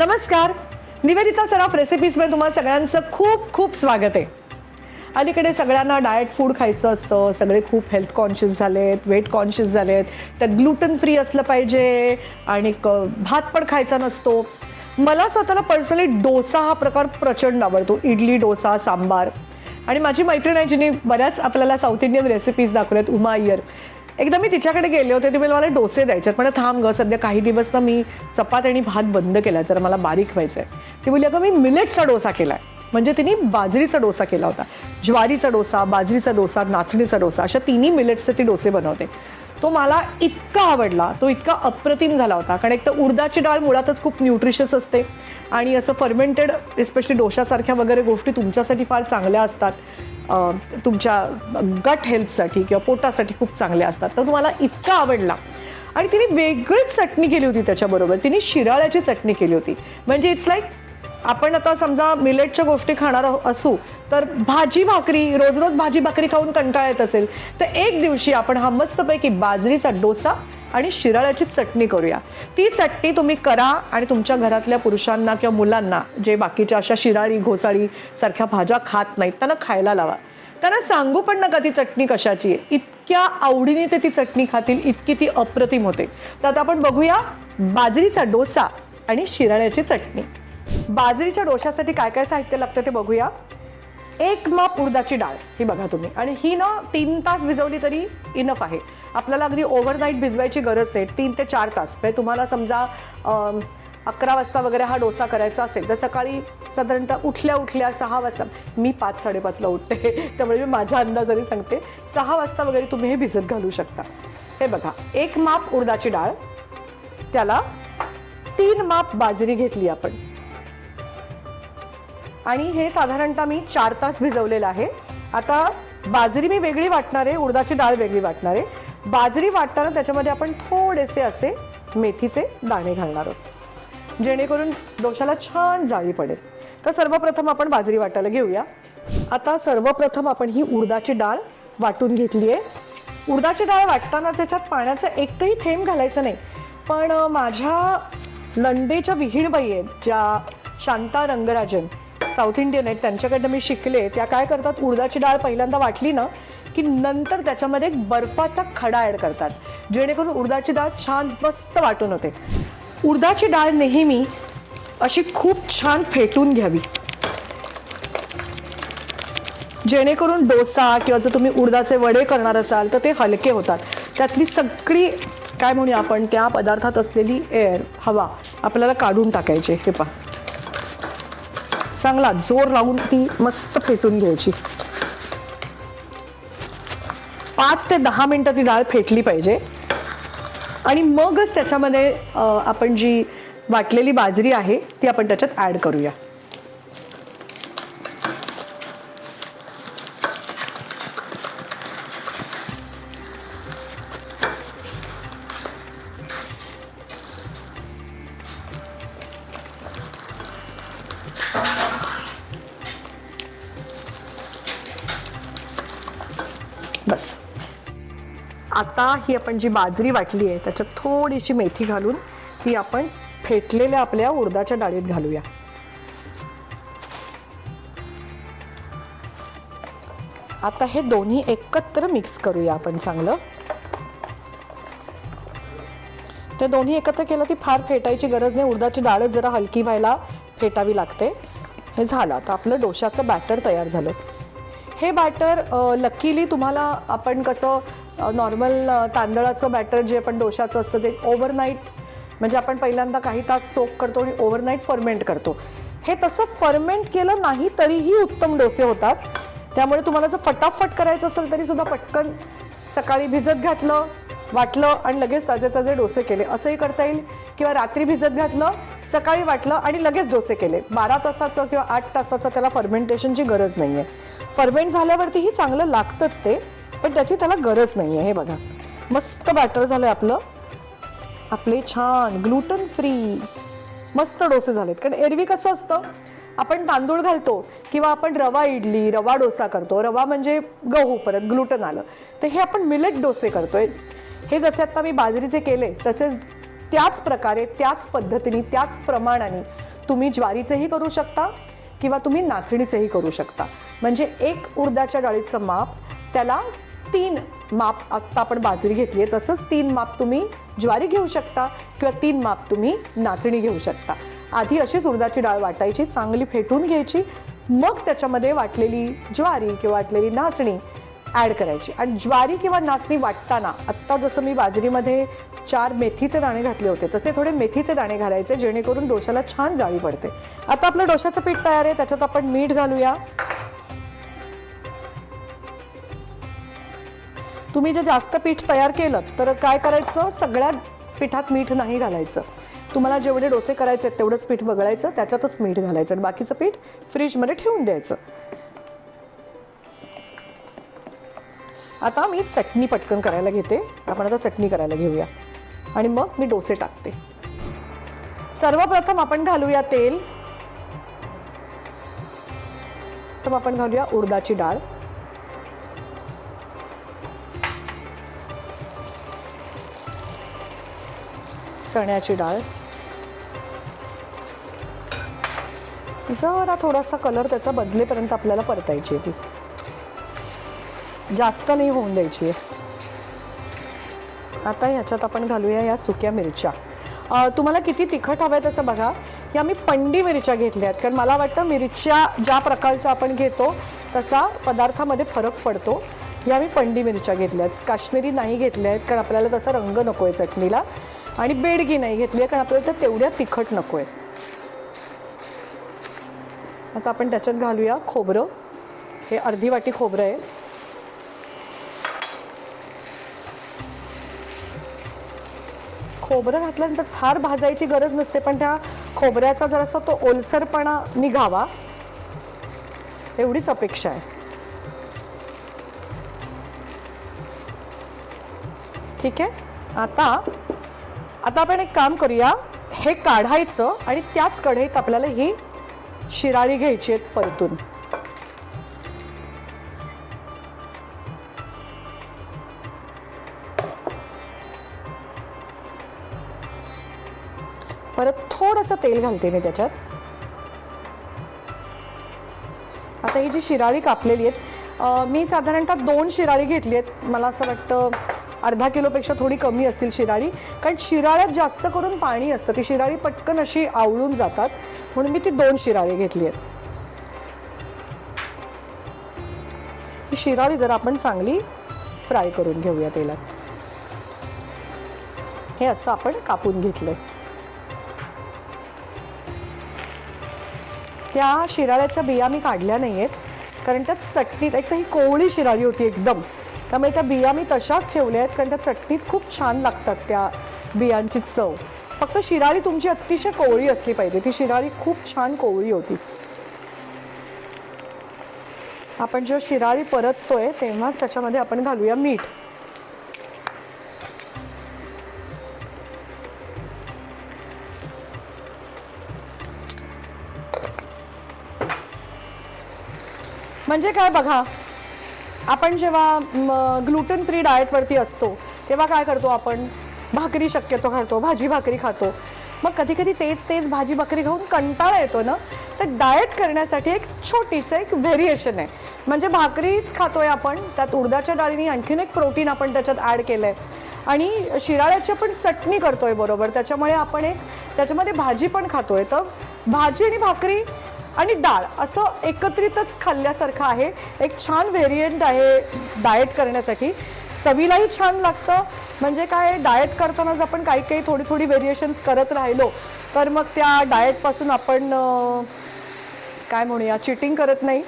नमस्कार. निवेदिता सराफ रेसिपीजमध्ये तुम्हाला सगळ्यांचं खूप खूप स्वागत आहे. अलीकडे सगळ्यांना डाएट फूड खायचं असतं सगळे खूप हेल्थ कॉन्शियस झालेत वेट कॉन्शियस झालेत. त्यात ग्लुटन फ्री असलं पाहिजे आणि क- भात पण खायचा नसतो. मला स्वतःला पर्सनली डोसा हा प्रकार प्रचंड आवडतो. इडली डोसा सांबार. आणि माझी मैत्रीण आहे जिने बऱ्याच आपल्याला साऊथ इंडियन रेसिपीज दाखवल्यात उमा अय्यर. एकदा मी तिच्याकडे गेले होते ती मला डोसे द्यायचे. पण थांब ग सध्या काही दिवस ना मी चपात आणि भात बंद केला जरा मला बारीक व्हायचं आहे ती बोलली अगं मी मिलेटचा डोसा केला आहे म्हणजे तिने बाजरीचा डोसा केला होता. ज्वारीचा डोसा बाजरीचा डोसा नाचणीचा डोसा अशा तिन्ही मिलेट्सचे ती डोसे बनवते. तो मला इतका आवडला तो इतका अप्रतिम झाला होता. कारण एक तर उडदाची डाळ मुळातच खूप न्यूट्रिशियस असते आणि असं फर्मेंटेड एस्पेशली डोशासारख्या वगैरे गोष्टी तुमच्यासाठी फार चांगल्या असतात. तुमच्या गट हेल्थसाठी किंवा पोटासाठी खूप चांगल्या असतात. तर तुम्हाला इतका आवडला. आणि तिने वेगळीच चटणी केली होती त्याच्याबरोबर. तिने शिराळ्याची चटणी केली होती. म्हणजे इट्स लाईक आपण आता समजा मिलेटच्या गोष्टी खाणार असू तर भाजी भाकरी रोज रोज भाजी भाकरी खाऊन कंटाळा येत असेल तर एक दिवशी आपण हा मस्तपैकी बाजरीचा डोसा आणि शिराळ्याची चटणी करूया. ती चटणी तुम्ही करा आणि तुमच्या घरातल्या पुरुषांना किंवा मुलांना जे बाकीच्या अशा शिराळी घोसाळी सारख्या भाज्या खात नाहीत त्यांना खायला लावा. त्यांना सांगू पण नका ती चटणी कशाची आहे. इतक्या आवडीने ते ती चटणी खातील इतकी ती अप्रतिम होते. तर आता आपण बघूया बाजरीचा डोसा आणि शिराळ्याची चटणी. बाजरीच्या डोशासाठी काय काय साहित्य लागतं ते बघूया. एक माप उडदाची डाळ ही बघा तुम्ही. आणि ही ना तीन तास भिजवली तरी इनफ आहे. आपल्याला अगदी ओव्हरनाईट भिजवायची गरज नाही. तीन ते चार तास. म्हणजे तुम्हाला समजा अकरा वाजता वगैरे हा डोसा करायचा असेल तर सकाळी साधारणतः उठल्या उठल्या सहा वाजता मी पाच साडेपाचला उठते. त्यामुळे मी माझ्या अंदाजाने सांगते सहा वाजता वगैरे तुम्ही हे भिजत घालू शकता. हे बघा एक माप उडदाची डाळ त्याला तीन माप बाजरी घेतली आपण. आणि हे साधारणतः मी चार तास भिजवलेलं आहे. आता बाजरी मी वेगळी वाटणार आहे उडदाची डाळ वेगळी वाटणार आहे. बाजरी वाटताना त्याच्यामध्ये आपण थोडेसे असे मेथीचे दाणे घालणार आहोत. जेणेकरून डोशाला छान जाळी पडेल. तर सर्वप्रथम आपण बाजरी वाटायला घेऊया. आता सर्वप्रथम आपण ही उडदाची डाळ वाटून घेतली आहे. उडदाची डाळ वाटताना त्याच्यात पाण्याचा एकही थेंब घालायचं नाही. पण माझ्या लंडेच्या विहीणबाई आहेत ज्या शांता रंगराजन साऊथ इंडियन आहेत त्यांच्याकडनं मी शिकले. त्या काय करतात उडदाची डाळ पहिल्यांदा वाटली ना की नंतर त्याच्यामध्ये एक बर्फाचा खडा ॲड करतात. जेणेकरून उडदाची डाळ छान मस्त वाटून होते. उडदाची डाळ नेहमी अशी खूप छान फेटून घ्यावी. जेणेकरून डोसा किंवा जर तुम्ही उडदाचे वडे करणार असाल तर ते हलके होतात. त्यातली सगळी काय म्हणूया आपण त्या पदार्थात असलेली एअर हवा आपल्याला काढून टाकायची हे पहा. चांगला जोर लावून ती मस्त फेटून घ्यायची. पाच ते दहा मिनटं ती डाळ फेटली पाहिजे. आणि मगच त्याच्यामध्ये आपण जी वाटलेली बाजरी आहे ती आपण त्याच्यात ॲड करूया. आता ही आपण जी बाजरी वाटली आहे त्याच्यात थोडीशी मेथी घालून ही आपण फेटलेल्या आपल्या उडदाच्या डाळीत घालूया. आता हे दोन्ही एकत्र मिक्स करूया आपण चांगलं. ते दोन्ही एकत्र केलं ती फार फेटायची गरज नाही उडदाची डाळच जरा हलकी व्हायला फेटावी लागते. हे झालं आता आपलं डोशाचं बॅटर तयार झालं. हे बॅटर लकीली तुम्हाला आपण कसं नॉर्मल तांदळाचं बॅटर जे आपण डोशाचं असतं ते ओव्हरनाईट म्हणजे आपण पहिल्यांदा काही तास सोक करतो आणि ओव्हरनाईट फर्मेंट करतो. हे तसं फर्मेंट केलं नाही तरीही उत्तम डोसे होतात. त्यामुळे तुम्हाला जर फटाफट करायचं असेल तरी सुद्धा पटकन सकाळी भिजत घातलं वाटलं आणि लगेच ताजे ताजे डोसे केले. असंही करता येईल किंवा रात्री भिजत घातलं सकाळी वाटलं आणि लगेच डोसे केले. बारा तासाचं किंवा आठ तासाचं त्याला फर्मेंटेशनची गरज नाही आहे फर्मेंट झाल्यावरतीही चांगलं लागतंच ते. पण त्याची त्याला गरज नाही आहे हे बघा. मस्त बॅटर झालं आहे आपलं. आपले छान ग्लुटन फ्री मस्त डोसे झालेत. कारण एरवी कसं असतं आपण तांदूळ घालतो किंवा आपण रवा इडली रवा डोसा करतो. रवा म्हणजे गहू परत ग्लुटन आलं. तर हे आपण मिलेट डोसे करतोय. हे जसे आता मी बाजरीचे केले तसेच त्याच प्रकारे त्याच पद्धतीने त्याच प्रमाणाने तुम्ही ज्वारीचंही करू शकता किंवा तुम्ही नाचणीचंही करू शकता. म्हणजे एक उर्दाच्या डाळीचं माप त्याला तीन माप आत्ता आपण बाजरी घेतली आहे तसंच तीन माप तुम्ही ज्वारी घेऊ शकता किंवा तीन माप तुम्ही नाचणी घेऊ शकता. आधी अशीच उडदाची डाळ वाटायची चांगली फेटून घ्यायची मग त्याच्यामध्ये वाटलेली ज्वारी किंवा वाटलेली नाचणी ॲड करायची. आणि ज्वारी किंवा नाचणी वाटताना आत्ता जसं मी बाजरीमध्ये चार मेथीचे दाणे घातले होते तसे थोडे मेथीचे दाणे घालायचे जेणेकरून डोशाला छान जाळी पडते. आता आपलं डोशाचं पीठ तयार आहे त्याच्यात आपण मीठ घालूया. तुम्ही जे जास्त पीठ तयार केलं तर काय करायचं? सगळ्या पिठात मीठ नाही घालायचं. तुम्हाला जेवढे डोसे करायचे आहेत तेवढंच पीठ बघायचं त्याच्यातच मीठ घालायचं आणि बाकीचं पीठ फ्रीजमध्ये ठेवून द्यायचं. आता मी चटणी पटकन करायला घेते. आपण आता चटणी करायला घेऊया. आणि मग मी डोसे टाकते. सर्वप्रथम आपण घालूया तेल. तर आपण घालूया उडदाची डाळ. चण्याची डाळ. जरा थोडासा कलर त्याचा बदलेपर्यंत आपल्याला परतायची आहे ती. जास्त नाही होऊन द्यायची आहे. आता ह्याच्यात आपण घालूया या सुक्या मिरच्या. तुम्हाला किती तिखट हवं आहे तसं बघा. या मी पंडी मिरच्या घेतल्या आहेत. कारण मला वाटतं मिरच्या ज्या प्रकारच्या आपण घेतो तसा पदार्थामध्ये फरक पडतो. या मी पंडी मिरच्या घेतल्या आहेत. काश्मीरी नाही घेतल्या आहेत कारण आपल्याला तसा रंग नको आहे चटणीला. आणि बेडगी नाही घेतली आहे कारण आपल्याला त्या तेवढ्या तिखट नको आहे आता आपण त्याच्यात घालूया खोबरं. हे अर्धी वाटी खोबरं आहे. खोबरं घातल्यानंतर फार भाजायची गरज नसते पण त्या खोबऱ्याचा जरासा तो ओलसरपणा निघावा. एवढीच अपेक्षा आहे. ठीक आहे? आता आता आपण एक काम करूया. हे काढायचं आणि त्याच कढईत आपल्याला ही शिराळी घ्यायची आहेत परतून. परत थोडंसं तेल घालते मी त्याच्यात. आता ही जी शिराळी कापलेली आहेत मी साधारणतः दोन शिराळी घेतली आहेत. मला असं वाटतं अर्धा किलोपेक्षा थोडी कमी असतील शिराळी. कारण शिराळ्यात जास्त करून पाणी असतं. ती शिराळी पटकन अशी आवळून जातात. म्हणून मी ती दोन शिराळी घेतली आहेत. ही शिराळी जर आपण चांगली फ्राय करून घेऊया तेलात. हे असं आपण कापून घेतलंय. त्या शिराळ्याच्या बिया मी काढल्या नाही आहेत कारण त्यात चटणीत एक तर ही कोवळी शिराळी होती एकदम. त्यामुळे त्या बिया मी तशाच ठेवल्या आहेत कारण त्या चटणीत खूप छान लागतात त्या बियांची चव. फक्त शिराळी तुमची अतिशय कोवळी असली पाहिजे. ती शिराळी खूप छान कोवळी होती. आपण जेव्हा शिराळी परततोय तेव्हाच त्याच्यामध्ये आपण घालूया मीठ. म्हणजे काय बघा आपण जेव्हा ग्लुटेन फ्री डाएटवरती असतो तेव्हा काय करतो आपण? भाकरी शक्यतो खातो भाजी भाकरी खातो. मग कधी कधी तेच तेच भाजी भाकरी खाऊन कंटाळा येतो ना? तर डाएट करण्यासाठी एक छोटीसं एक व्हेरिएशन आहे. म्हणजे भाकरीच खातोय आपण त्यात उडदाच्या डाळीने आणखीन एक प्रोटीन आपण त्याच्यात ॲड केलं आहे आणि शिराळ्याची आपण चटणी करतोय बरोबर त्याच्यामुळे आपण एक त्याच्यामध्ये भाजी पण खातोय. तर भाजी आणि भाकरी आणि डाळ असं एकत्रितच खाल्ल्यासारखं आहे. एक छान व्हेरियंट आहे डाएट करण्यासाठी. चवीलाही छान लागतं. म्हणजे काय डाएट करतानाच आपण काही काही थोडी थोडी व्हेरिएशन्स करत राहिलो तर मग त्या डाएटपासून आपण काय म्हणूया चिटिंग करत नाही.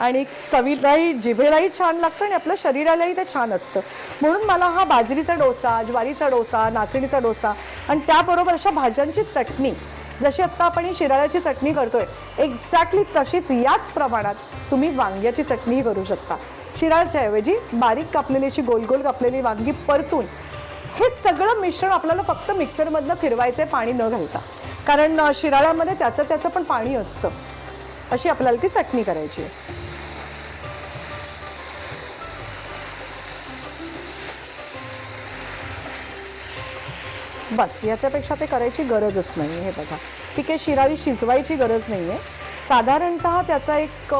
आणि चवीलाही जिभेलाही छान लागतं आणि आपल्या शरीरालाही ते छान असतं. म्हणून मला हा बाजरीचा डोसा ज्वारीचा डोसा नाचणीचा डोसा आणि त्याबरोबर अशा भाज्यांची चटणी जशी आत्ता आपण ही शिराळ्याची चटणी करतोय एक्झॅक्टली तशीच याच प्रमाणात तुम्ही वांग्याची चटणीही करू शकता. शिराळच्या ऐवजी बारीक कापलेलीची गोल गोल कापलेली वांगी परतून हे सगळं मिश्रण आपल्याला फक्त मिक्सरमधनं फिरवायचं आहे पाणी न घालता. कारण शिराळ्यामध्ये त्याचं त्याचं पण पाणी असतं. अशी आपल्याला ती चटणी करायची आहे. बस याच्यापेक्षा ते करायची गरजच नाही हे बघा. ठीक आहे शिराळी शिजवायची गरज नाही आहे साधारणतः त्याचा एक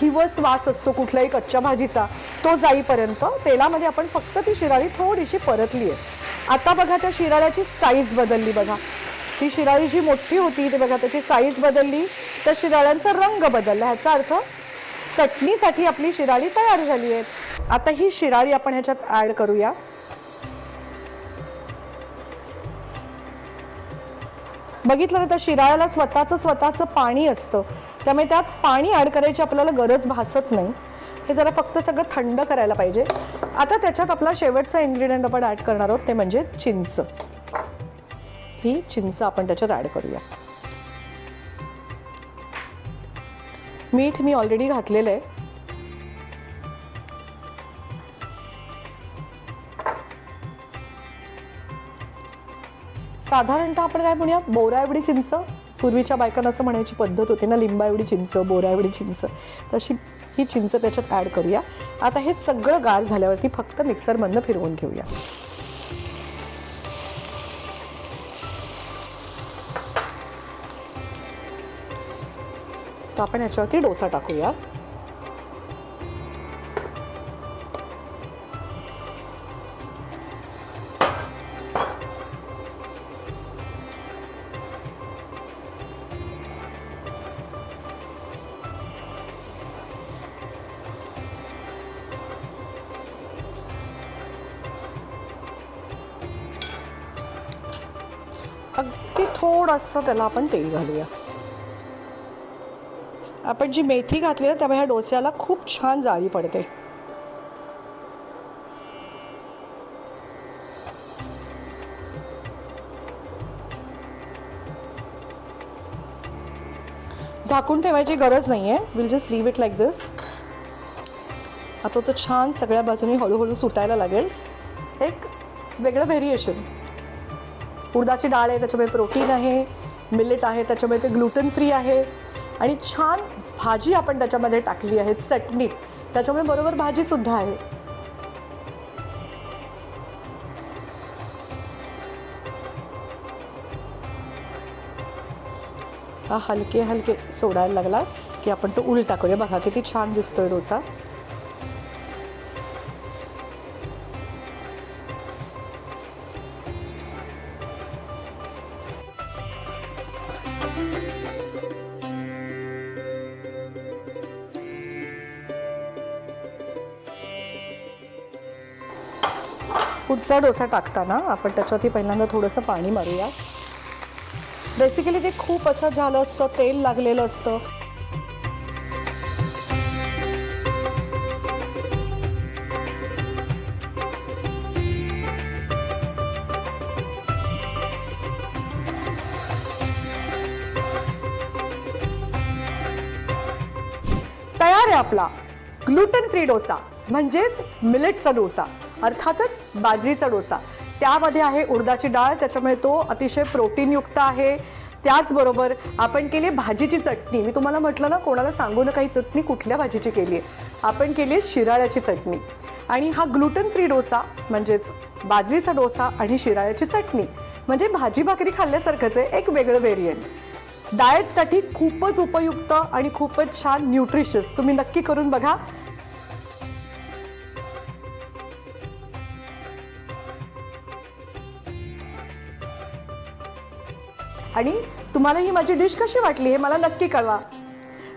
हिवस वास असतो कुठल्याही कच्च्या भाजीचा तो जाईपर्यंत तेलामध्ये आपण फक्त ती शिराळी थोडीशी परतली आहे आता बघा त्या शिराळ्याची साईज बदलली बघा. ती शिराळी जी मोठी होती ते बघा त्याची साईज बदलली. त्या शिराळ्यांचा रंग बदलला. ह्याचा अर्थ चटणीसाठी आपली शिराळी तयार झाली आहे आता ही शिराळी आपण ह्याच्यात ॲड करूया. बघितलं तर शिराळ्याला स्वतःचं स्वतःचं पाणी असतं. त्यामुळे त्यात पाणी ॲड करायची आपल्याला गरज भासत नाही. हे जरा फक्त सगळं थंड करायला पाहिजे. आता त्याच्यात आपला शेवटचा इन्ग्रेडियंट आपण ॲड करणार आहोत ते म्हणजे चिंच. ही चिंच आपण त्याच्यात ॲड करूया. मीठ मी ऑलरेडी घातलेलं आहे. साधारणतः आपण काय म्हणूया बोरा एवढी चिंच पूर्वीच्या बायकांना असं म्हणायची पद्धत होती ना लिंबा एवढी चिंच बोरा एवढी चिंच तशी ही चिंच त्याच्यात ॲड करूया. आता हे सगळं गार झाल्यावरती फक्त मिक्सरमधनं फिरवून घेऊया. तर आपण याच्यावरती डोसा टाकूया. अगदी थोडंसं त्याला आपण तेल घालूया. आपण जी मेथी घातली ना त्यामुळे ह्या डोस्याला खूप छान जाळी पडते. झाकून ठेवायची गरज नाही आहे will just leave it like this आता तो छान सगळ्या बाजूनी हळूहळू सुटायला लागेल. एक वेगळं व्हेरिएशन उडदाची डाळ आहे त्याच्यामुळे प्रोटीन आहे मिलेट आहे त्याच्यामुळे ते ग्लुटन फ्री आहे. आणि छान भाजी आपण त्याच्यामध्ये टाकली आहे चटणी. त्याच्यामुळे बरोबर भाजीसुद्धा आहे. हा हलके हलके सोडायला लागला की आपण तो उल टाकूया बघा किती छान दिसतोय डोसा. पुढचा डोसा टाकताना आपण त्याच्यावरती पहिल्यांदा थोडंसं पाणी मारूया. बेसिकली ते खूप असं झालं असतं तेल लागलेलं असतं. तयार आहे आपला. ग्लुटन फ्री डोसा म्हणजेच मिलेटचा डोसा. अर्थातच बाजरीचा डोसा. त्यामध्ये आहे उडदाची डाळ त्याच्यामुळे तो अतिशय प्रोटीनयुक्त आहे. त्याचबरोबर आपण केली भाजीची चटणी. मी तुम्हाला म्हटलं ना कोणाला सांगू नका ही चटणी कुठल्या भाजीची केली आहे आपण केली आहे शिराळ्याची चटणी. आणि हा ग्लुटन फ्री डोसा म्हणजेच बाजरीचा डोसा आणि शिराळ्याची चटणी म्हणजे भाजी भाकरी खाल्ल्यासारखंच आहे एक वेगळं व्हेरियंट डाएटसाठी खूपच उपयुक्त आणि खूपच छान न्यूट्रिशियस तुम्ही नक्की करून बघा. आणि तुम्हाला ही माझी डिश कशी वाटली हे मला नक्की कळवा.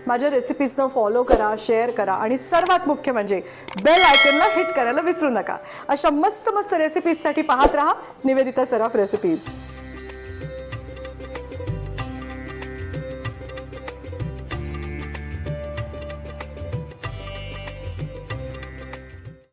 माझ्या रेसिपीजनं फॉलो करा शेअर करा आणि सर्वात मुख्य म्हणजे बेल आयकनला हिट करायला विसरू नका. अशा मस्त मस्त रेसिपीजसाठी पाहत राहा. निवेदिता सराफ रेसिपीज